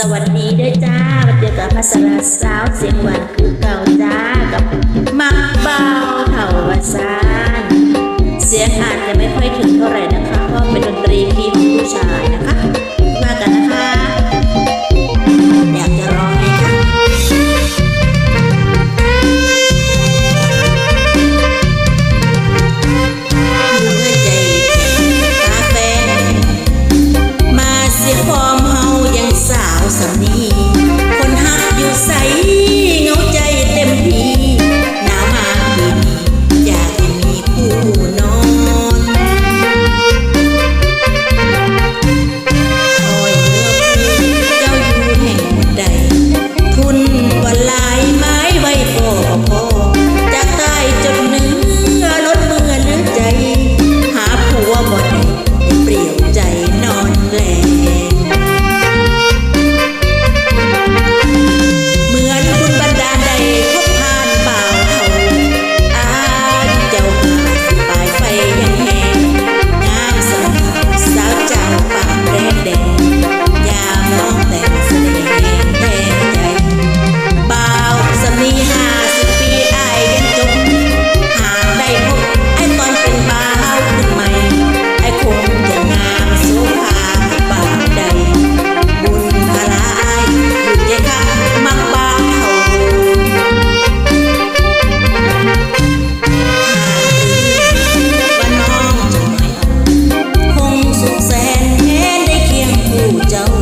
สวัสดีด้วยจ้าวัเจอกับมาสลาสาวเสียงหวานคือเก่าจ้ากับมักเบาเท่าวาซานเสียงอ่าน Cháu.